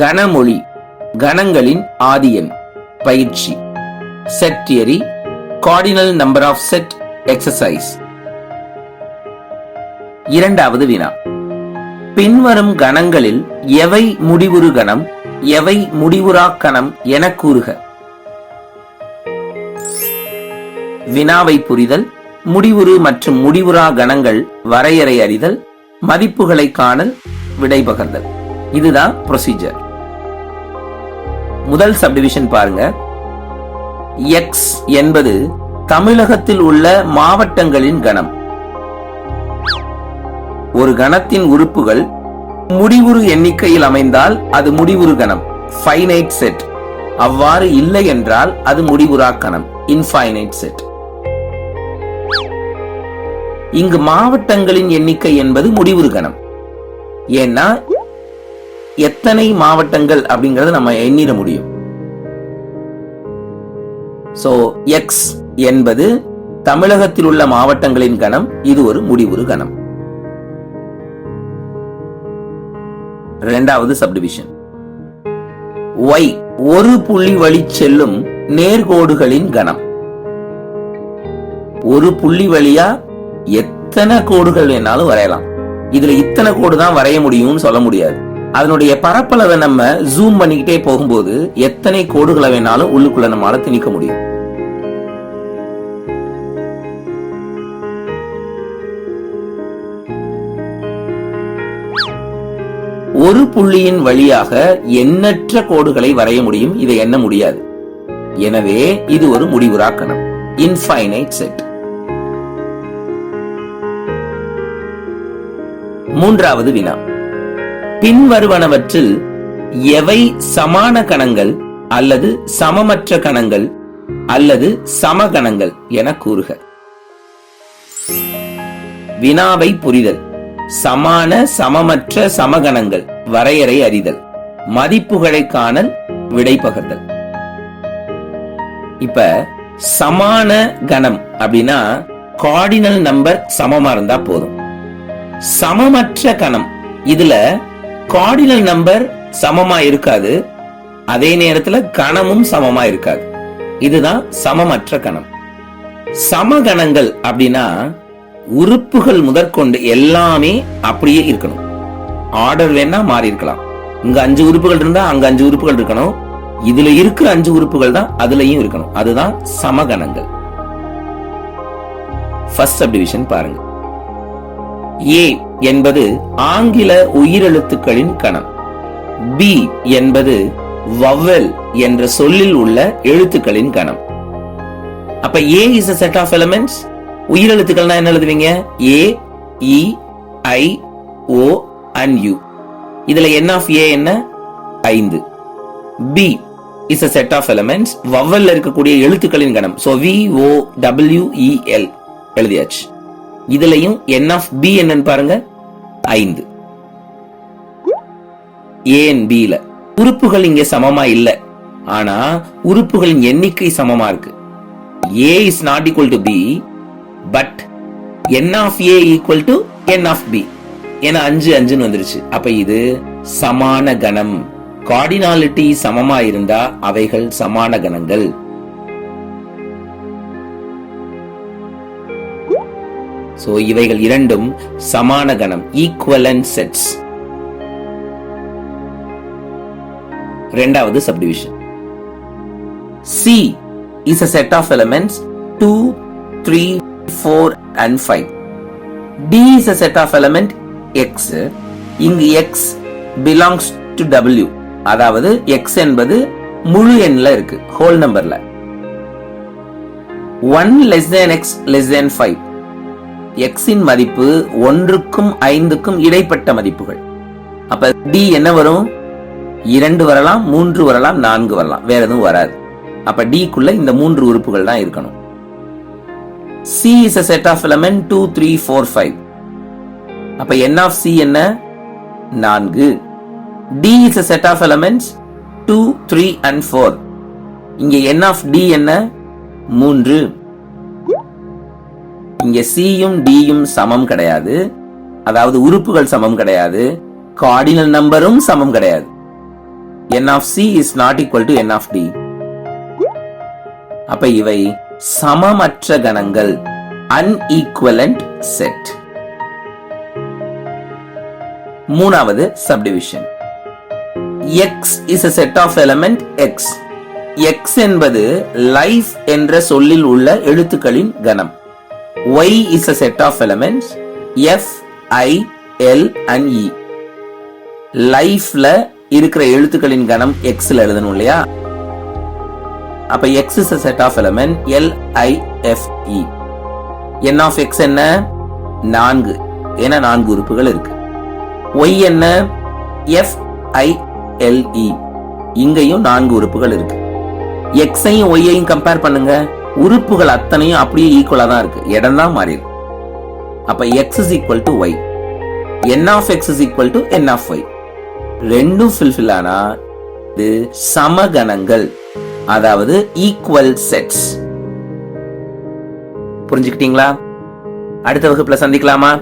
கனமொழி கணங்களின் ஆதியன் பயிற்சி. Set theory cardinal number of set exercise இரண்டாவது வினா. பின்வரும் கணங்களில் எவை முடிவுறு கணம் எவை முடிவுறா கணம் என கூறுக. வினாவை புரிதல் முடிவுறு மற்றும் முடிவுறா கணங்கள் வரையறை அறிதல் மதிப்புகளை காணல் விடை பகர்தல் இதுதான் ப்ரொசீஜர் முதல் சப்டிவிஷன் பாருங்க. எக்ஸ் என்பது தமிழகத்தில் உள்ள மாவட்டங்களின் கணம். ஒரு கணத்தின் உறுப்புகள் முடிவுறு எண்ணிக்கையில் அமைந்தால் அது முடிவுறு கணம். ஃபைனைட் செட் அவ்வாறு இல்லை என்றால் அது முடிவுறா கணம். இன்ஃபைனைட் செட் இங்கு மாவட்டங்களின் எண்ணிக்கை என்பது முடிவுறு கணம். ஏன்னா எத்தனை மாவட்டங்கள் அப்படிங்கறத நம்ம எண்ணிட முடியும். சோ எக்ஸ் என்பது தமிழகத்தில் உள்ள மாவட்டங்களின் கணம் இது ஒரு முடிவுறு கணம். இரண்டாவது சப்டிவிஷன் ஒய் ஒரு புள்ளி வழி செல்லும் நேர்கோடுகளின் கணம். ஒரு புள்ளி வழியா எத்தனை கோடுகள் வேணாலும் வரையலாம். இதுல இத்தனை கோடு தான் வரைய முடியும்னு சொல்ல முடியாது. அதனுடைய பரப்பளவை நம்ம ஜூம் பண்ணிக்கிட்டே போகும்போது எத்தனை கோடுகளை வேணாலும் உள்ளுக்குள்ள நம்மளால திணிக்க முடியும். ஒரு புள்ளியின் வழியாக எண்ணற்ற கோடுகளை வரைய முடியும் இதை எண்ண முடியாது. எனவே இது ஒரு முடிவுராக்கணம். இன்ஃபைனைட் செட் மூன்றாவது வினா. பின்வருவனவற்றில் எவை சமான கணங்கள் அல்லது சமமற்ற கணங்கள் அல்லது சமகணங்கள் என கூறுக. வினாவை புரிதல். சமான சமமற்ற சமகணங்கள். வரையறை அறிதல். மதிப்புகளை காணல் விடை பகர்தல். இப்ப சமான கணம் அப்படின்னா கார்டினல் நம்பர் சமமா இருந்தா போதும். சமமற்ற கணம். இதுல கார்டினல் நம்பர் சமமா இருக்காது. அதே நேரத்துல கணமும் சமமா இருக்காது. இதுதான் சமமற்ற கணம். சமகணங்கள் அப்படின்னா உறுப்புகள் முதற்கொண்டு எல்லாமே அப்படியே இருக்கணும். ஆர்டர் வேணா மாறி இருக்கலாம். இங்க அஞ்சு உறுப்புகள் இருந்தா அங்க அஞ்சு உறுப்புகள் இருக்கணும். இதுல இருக்கிற அஞ்சு உறுப்புகள் தான் அதுலயும் இருக்கணும். அதுதான் சமகணங்கள். ஃபர்ஸ்ட் சப்டிவிஷன் பாருங்க. ஏ என்பது ஆங்கில உயிரெழுத்துக்களின் கணம். பி என்பது வவ்வல் என்ற சொல்லில் உள்ள எழுத்துக்களின் கணம். அப்ப A is a set of elements உயிரெழுத்துக்கள்னா என்ன எழுதுவீங்க? ஏ இ ஐ ஓ அண்ட் யூ இதுல என் ஆஃப் ஏ என்ன? ஐந்து. B is a set of elements vowel இருக்கக்கூடிய எழுத்துக்களின் கணம். சோ வி ஓ டபிள்யூஇஎல் எழுதியாச்சு. இதுலயும் என் ஆஃப் பி என்னன்னு பாருங்க. ஐந்து. ஏன் பில உறுப்புகள் இங்க சமமா இல்ல. ஆனா உறுப்புகளின் எண்ணிக்கை சமமா இருக்கு. A is not equal to B but N of A equal to N of B ஏன்னா அஞ்சு அஞ்சுன்னு வந்துருச்சு. அப்ப இது சமான கணம். கார்டினாலிட்டி சமமா இருந்தா அவைகள் சமான கணங்கள். ஸோ இவைகள் இரண்டும் சமான கணம் ஈக்குவலன் செட்ஸ் ரெண்டாவது subdivision C is a set of elements two three four and five D is a set of element X இங்கு எக்ஸ் பிலாங்ஸ் டு டபிள்யூ அதாவது எக்ஸ் என்பது முழு எண்ணில் இருக்கு ஹோல் நம்பர்ல one less than X less than five எக்ஸின் மதிப்பு ஒன்றுக்கும் ஐந்துக்கும் இடைப்பட்ட மதிப்புகள். அப்ப டி என்ன வரும்? இரண்டு வரலாம் மூன்று வரலாம் நான்கு வரலாம். வேற எதுவும் வராது. அப்ப டிக்குள்ள இந்த மூன்று உறுப்புகள் தான் இருக்கணும். C is a set of element two three four five அப்ப என் ஆஃப் சி என்ன? நான்கு. D is a set of elements two three and four இங்க என் ஆஃப் டி என்ன? மூன்று. இங்க சியும் டியும் சமம் கிடையாது. அதாவது உறுப்புகள் சமம் கிடையாது. கார்டினல் நம்பரும் சமம் கிடையாது. N of C is not equal to N of D அப்ப இவை சமமற்ற கணங்கள். Unequivalent செட் மூணாவது subdivision X is a set of element X X என்பது லைஃப் என்ற சொல்லில் உள்ள எழுத்துக்களின் கணம். Y is a set of elements. F i l and e. லைஃப்ல இருக்கிற எழுத்துக்களின் கணம் எக்ஸ்ல எழுதணும் இல்லையா? அப்ப X is set of element L I F E N of X என்ன? நான்கு. என நான்கு உறுப்புகள் இருக்கு. ஒய் என்ன? எஃப் ஐ எல்இ இங்கேயும் நான்கு உறுப்புகள் இருக்கு. எக்ஸையும் ஒய்யையும் கம்பேர் பண்ணுங்க. உறுப்புகள் அத்தனையும் அப்படியே ஈக்குவலா தான் இருக்கு. இடம் தான் மாறி இருக்கு அப்ப X is equal to Y N of X is equal to N of Y ரெண்டும் ஃபில்ஃபில் ஆனா இது சமகணங்கள். அதாவது ஈக்குவல் செட்ஸ் புரிஞ்சுக்கிட்டீங்களா? அடுத்த வகுப்புல சந்திக்கலாமா?